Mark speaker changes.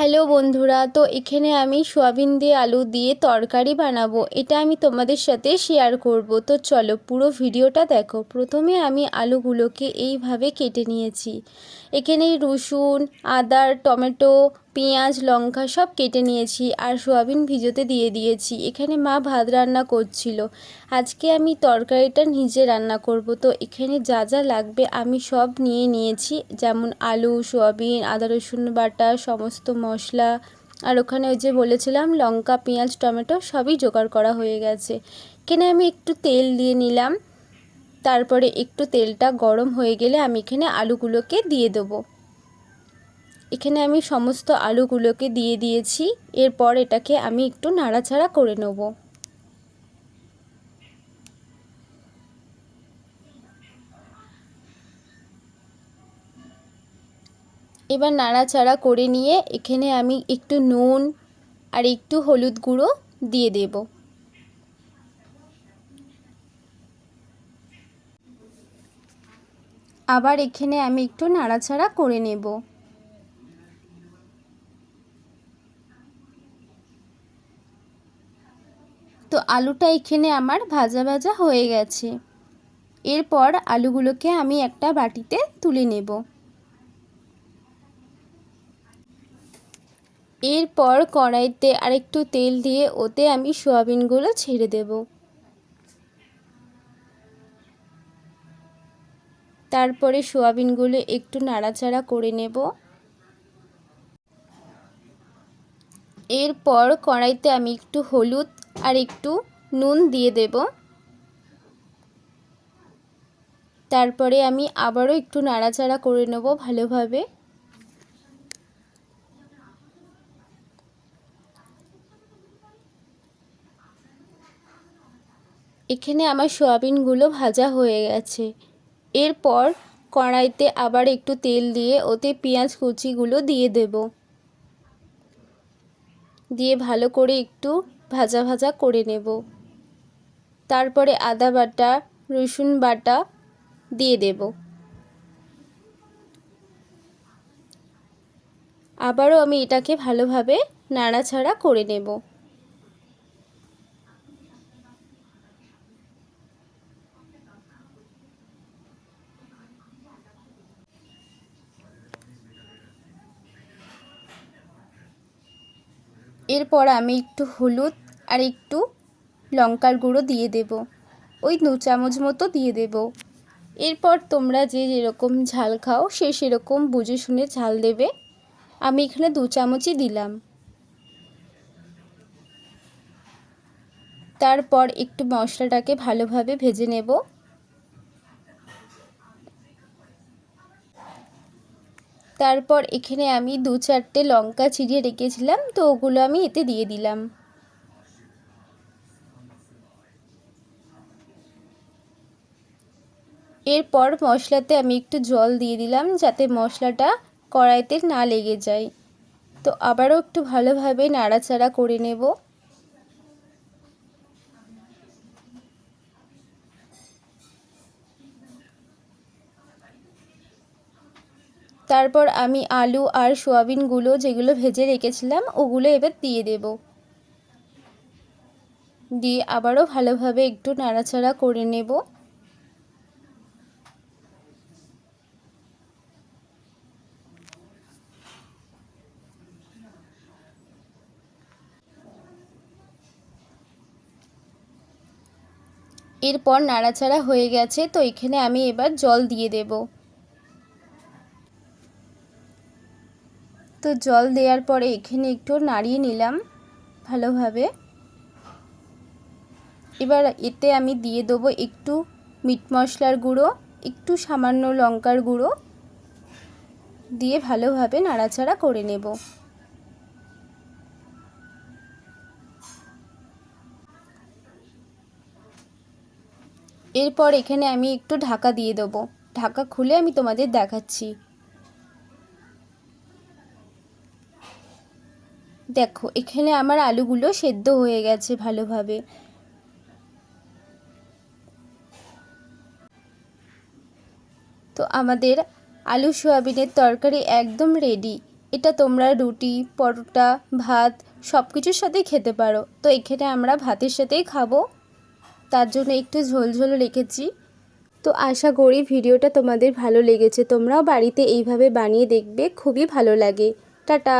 Speaker 1: Hello বন্ধুরা, তো এখানে আমি সোয়াবিন দিয়ে আলু দিয়ে তরকারি বানাবো। এটা আমি তোমাদের সাথে শেয়ার করব। তো চলো পুরো ভিডিওটা দেখো। প্রথমে আমি আলুগুলোকে এইভাবে কেটে নিয়েছি। এখানে রসুন, আদা, টমেটো পেঁয়াজ, লঙ্কা সব কেটে নিয়েছি আর সোয়াবিন ভিজোতে দিয়ে দিয়েছি। এখানে মা ভাত রান্না করছিল। আজকে আমি তরকারিটা নিজে রান্না করব। তো এখানে যা যা লাগবে আমি সব নিয়ে নিয়েছি। যেমন আলু, সোয়াবিন, আদা, রসুন বাটা, সমস্ত মশলা। আর ওখানে ওই যে বলেছিলাম, লঙ্কা, পেঁয়াজ, টমেটো সবই জোগাড় করা হয়ে গেছে। এখানে আমি একটু তেল দিয়ে নিলাম। তারপরে একটু তেলটা গরম হয়ে গেলে আমি এখানে আলুগুলোকে দিয়ে দেবো। এখানে আমি সমস্ত আলুগুলোকে দিয়ে দিয়েছি। এরপর এটাকে আমি একটু নাড়াচাড়া করে নেব। এবার নাড়াচাড়া করে নিয়ে এখানে আমি একটু নুন আর একটু হলুদ গুঁড়ো দিয়ে দেব। আবার এখানে আমি একটু নাড়াচাড়া করে নেব। তো আলুটা এখানে আমার ভাজা ভাজা হয়ে গেছে। এরপর আলুগুলোকে আমি একটা বাটিতে তুলে নেব। এরপর কড়াইতে আরেকটু তেল দিয়ে ওতে আমি সোয়াবিনগুলো ছেড়ে দেব। তারপরে সোয়াবিনগুলো একটু নাড়াচাড়া করে নেব। এরপর কড়াইতে আমি একটু হলুদ আর একটু নুন দিয়ে দেব। তারপরে আমি আবারও একটু নাড়াচাড়া করে নেব ভালোভাবে। এখানে আমার সোয়াবিনগুলো ভাজা হয়ে গেছে। এরপর কড়াইতে আবার একটু তেল দিয়ে ওতে পেঁয়াজ কুচিগুলো দিয়ে দেব। দিয়ে ভালো করে একটু ভাজা ভাজা করে নেব। তারপরে আদা বাটা, রসুন বাটা দিয়ে দেব। আবারও আমি এটাকে ভালোভাবে নাড়াছাড়া করে নেব। এরপর আমি একটু হলুদ আর একটু লঙ্কার গুঁড়ো দিয়ে দেব। ওই দু চামচ মতো দিয়ে দেব। এরপর তোমরা যে যেরকম ঝাল খাও, সে সেরকম বুঝে শুনে ঝাল দেবে। আমি এখানে দু চামচই দিলাম। তারপর একটু মশলাটাকে ভালোভাবে ভেজে নেব। তারপর এখানে আমি দু চারটে লঙ্কা চিরিয়ে রেখেছিলাম, তো ওগুলো আমি এতে দিয়ে দিলাম। এরপর মশলাতে আমি একটু জল দিয়ে দিলাম যাতে মশলাটা কড়াইতে না লেগে যায়। তো আবারও একটু ভালোভাবে নাড়াচাড়া করে নেব। তারপর আমি আলু আর সোয়াবিনগুলো যেগুলো ভেজে রেখেছিলাম, ওগুলো এবার দিয়ে দেব। দিয়ে আবারও ভালোভাবে একটু নাড়াচাড়া করে নেব। এরপর নাড়াচাড়া হয়ে গেছে, তো এখানে আমি এবার জল দিয়ে দেব। তো জল দেওয়ার পরে এখানে একটু নাড়িয়ে নিলাম ভালোভাবে। এবার এতে আমি দিয়ে দেবো একটু মিট মশলার গুঁড়ো, একটু সামান্য লঙ্কার গুঁড়ো, দিয়ে ভালোভাবে নাড়াচাড়া করে নেব। এরপর এখানে আমি একটু ঢাকা দিয়ে দেবো। ঢাকা খুলে আমি তোমাদের দেখাচ্ছি। দেখো, এখানে আমার আলুগুলো সেদ্ধ হয়ে গেছে ভালোভাবে। তো আমাদের আলু সোয়াবিনের তরকারি একদম রেডি এটা তোমরা রুটি, পরোটা, ভাত সব কিছুর সাথেই খেতে পারো। তো এখানে আমরা ভাতের সাথেই খাব। তার জন্য একটু ঝোল ঝোল রেখেছি। তো আশা করি ভিডিওটা তোমাদের ভালো লেগেছে। তোমরাও বাড়িতে এইভাবে বানিয়ে দেখবে, খুবই ভালো লাগে। টাটা!